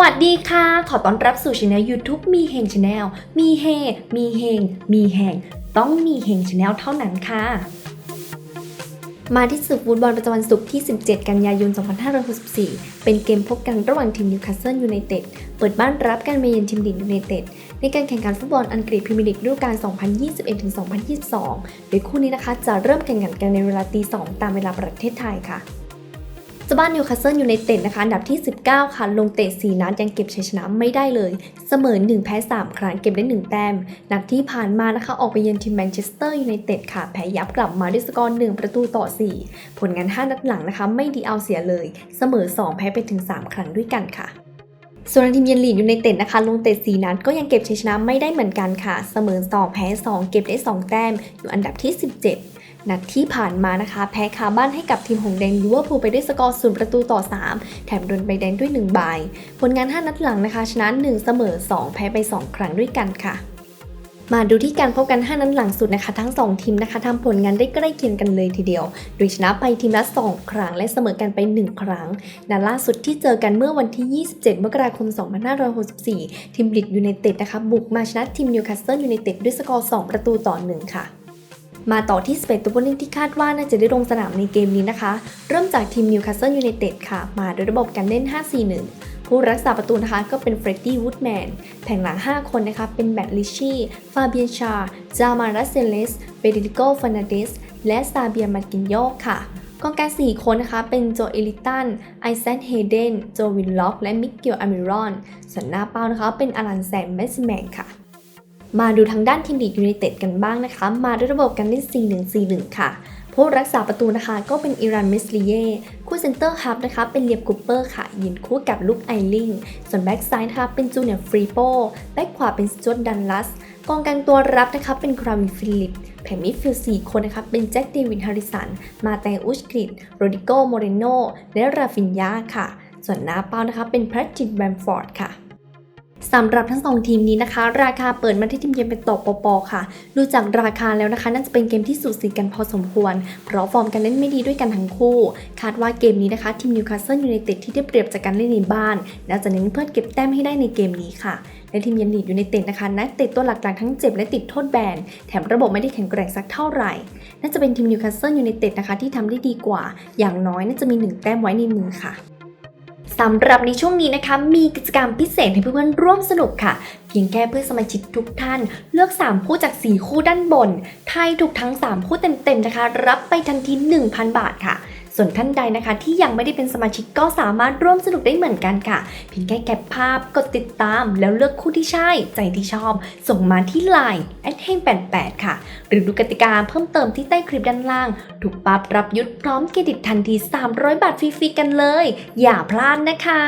วัสดีค่ะ ขอต้อนรับสู่ช anel YouTube มีเฮงช anel มีเฮ มีเฮง มีแหงต้องมีเฮงช anel เท่านั้นค่ะ มาที่ศึกฟุตบอลประจำวันศุกร์ที่ 17 กันยายน 2564 เป็นเกมพบกันระหว่างทีมนิวคาสเซิลยูไนเต็ด เปิดบ้านรับการมาเยือนทีมลีดยูไนเต็ด ในการแข่งขันฟุตบอลอังกฤษพรีเมียร์ลีกฤดูกาล 2021-2022 โดยคู่นี้นะคะจะเริ่มแข่งขันกันในเวลาตี 2 ตามเวลาประเทศไทยค่ะ เจ้าบ้านนิวคาสเซิลยูไนเต็ดนะคะอันดับที่ 19 ค่ะ ลงเตะ 4 นัดยังเก็บชัยชนะไม่ได้เลย เสมอ 1 แพ้ 3 ครั้งเก็บได้ 1 แต้ม นัดที่ผ่านมานะคะ ออกไปเยือนทีมแมนเชสเตอร์ยูไนเต็ดค่ะ แพ้ยับกลับมาด้วยสกอร์ 1 ประตูต่อ 4 ผลงาน 5 นัดหลังนะคะ ไม่ดีเอาเสียเลย เสมอ 2 แพ้ไปถึง 3 ครั้งด้วยกันค่ะส่วนทีมเยือนลีดอยูไนเต็ดนะคะ ลงเตะ4นัดก็ยังเก็บชัยชนะไม่ได้เหมือนกันค่ะ เสมอ2แพ้ 2 เก็บได้ 2 แต้ม อยู่อันดับที่ 17 นัดที่ผ่านมานะคะ แพ้คาบ้านให้กับทีมหงแดงลิเวอร์พูลไปด้วยสกอร์0ประตูต่อ 3 แถมโดนใบแดงด้วย1ใบผลงาน 5 นัดหลังนะคะ ชนะ 1 เสมอ 2 แพ้ไป 2 ครั้งด้วยกันค่ะมาดูที่การพบกัน 5 นัดหลังสุดนะคะ ทั้ง 2 ทีมนะคะทำผลงานได้ใกล้เคียงกันเลยทีเดียว โดยชนะไปทีมละ 2 ครั้ง และเสมอกันไป 1 ครั้งนัดล่าสุดที่เจอกันเมื่อวันที่ 27 มกราคม 2564 ทีมลิดยูไนเต็ดนะคะบุกมาชนะทีมนิวคาสเซิลยูไนเต็ดด้วยสกอร์ 2 ประตูต่อ 1 ค่ะ มาต่อที่สเปกตัวผู้เล่นที่คาดว่าน่าจะได้ลงสนามในเกมนี้นะคะ เริ่มจากทีมนิวคาสเซิลยูไนเต็ดค่ะ มาโดยระบบการเล่น 5-4-1 ผู้รักษาประตูนะคะก็เป็นเฟรดดี้วูดแมนแผงหลัง 5 คนนะคะ เป็นแบทลิชี่ ฟาเบียนชา จามารัสเซเลสเฟเดริโกฟานาเดส และซาเบียมาร์กินโยค่ะกองกลาง4คนนะคะ เป็นโจเอลิตัน ไอแซนเฮเดน โจวินล็อก และมิเกลอามิรอน ส่วนหน้าเป้านะคะ เป็นอลันแซมแมสแมนค่ะ มาดูทางด้านทีมลีดยูไนเต็ดกันบ้างนะคะ มาด้วยระบบการเล่น 4-1-4-1 ค่ะผู้รักษาประตูนะคะก็เป็นอิรันมิสลีเย่คู่เซนเตอร์ฮับนะคะเป็นเลียบกูเปอร์ค่ะยืนคู่กับลุคไอลิงส่วนแบ็กซ้ายนะคะเป็นจูเนียร์ฟรีโปแบ็กขวาเป็นสจวตดันลัสกองกลางตัวรับนะคะเป็นคราวินฟิลิปแผงมิดฟิลด์4คนนะคะเป็นแจ็คเดวินฮาริสัน มาแตงอุชกริดโรดิโกโมเรโนและราฟินยาค่ะ ส่วนหน้าเป้านะคะเป็นแพทริกแบมฟอร์ดค่ะ สำหรับทั้งสองทีมนี้นะคะ ราคาเปิดมาที่ทีมเยือนเป็นตกปปค่ะ ดูจากราคาแล้วนะคะ น่าจะเป็นเกมที่สูสีกันพอสมควร เพราะฟอร์มการเล่นไม่ดีด้วยกันทั้งคู่ คาดว่าเกมนี้นะคะทีมนิวคาสเซิลยูไนเต็ดที่ได้เปรียบจากการเล่นในบ้าน น่าจะเน้นเพื่อเก็บแต้มให้ได้ในเกมนี้ค่ะและทีมเยือนลีดยูไนเต็ดนะคะนักเตะตัวหลักๆทั้งเจ็บและติดโทษแบนแถมระบบไม่ได้แข็งแกร่งสักเท่าไหร่ น่าจะเป็นทีมนิวคาสเซิลยูไนเต็ดนะคะที่ทำได้ดีกว่า อย่างน้อยน่าจะมีหนึ่งแต้มไว้ในมือค่ะ สำหรับในช่วงนี้นะคะ มีกิจกรรมพิเศษให้เพื่อนๆร่วมสนุกค่ะ เพียงแค่เพื่อนสมาชิกทุกท่าน เลือก 3 คู่จาก 4 คู่ด้านบนทายถูกทั้ง 3 คู่เต็มๆนะคะ รับไปทันที 1,000 บาทค่ะ ส่วนท่านใดนะคะ ที่ยังไม่ได้เป็นสมาชิกก็สามารถร่วมสนุกได้เหมือนกันค่ะ เพียงแค่แคปภาพกดติดตาม แล้วเลือกคู่ที่ใช่ ใจที่ชอบ ส่งมาที่ Line แอดเฮง88ค่ะ หรือดูกติกาเพิ่มเติมที่ใต้คลิปด้านล่าง ถูกปั๊บรับยุทธพร้อมเครดิตทันที 300 บาทฟรีๆกันเลย อย่าพลาดนะคะ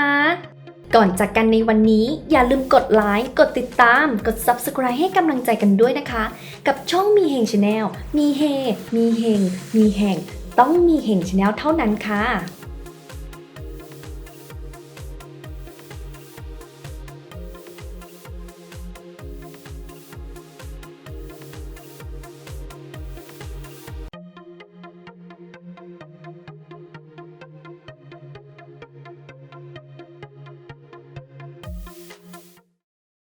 ก่อนจากกันในวันนี้อย่าลืมกดไลค์กดติดตาม กด Subscribe ให้กำลังใจกันด้วยนะคะ กับช่องมีเฮงชาแนลมีเฮ มีเฮง มีแห่ง ต้องมีเฮงชาแนลเท่านั้นค่ะ